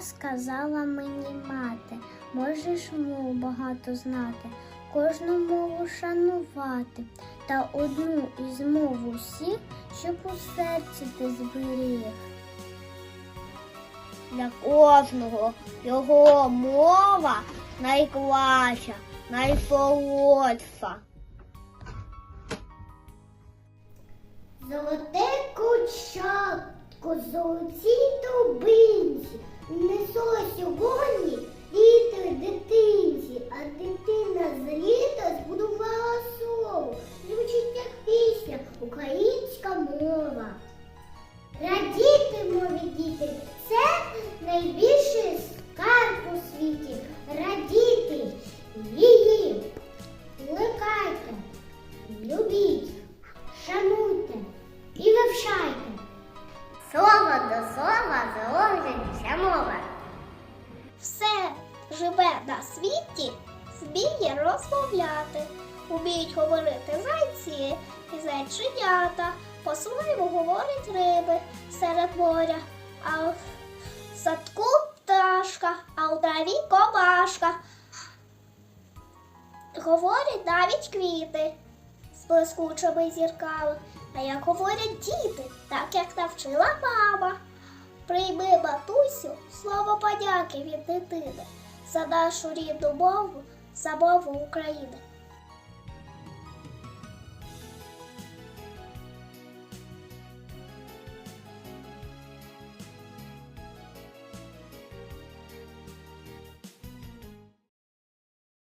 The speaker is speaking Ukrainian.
сказала мені мати, можеш мову багато знати, кожну мову шанувати, та одну із мов усіх, щоб у серці ти зберіг. Для кожного його мова найкраща, найсолодша. Золоте кучатко, золотій тобинці, несо сьогодні літер дитинці, а дитина з збудувала слово. Звучить як пісня, українська мова. Радіти, мові діти, це найбільший скарб у світі. Радіти її. Плекайте, любіть, шануйте і вивчайте. Слово до слова заложення мова. Все живе на світі, вміє розмовляти. Вміють говорити зайці і зайченята. По-своєму говорять риби серед моря, а в садку пташка, а у траві комашка. Говорять навіть квіти з блискучими зірками. А як говорять діти, так як навчила мама. Прийми, матусю, слово подяки від дитини за нашу рідну мову, за мову України.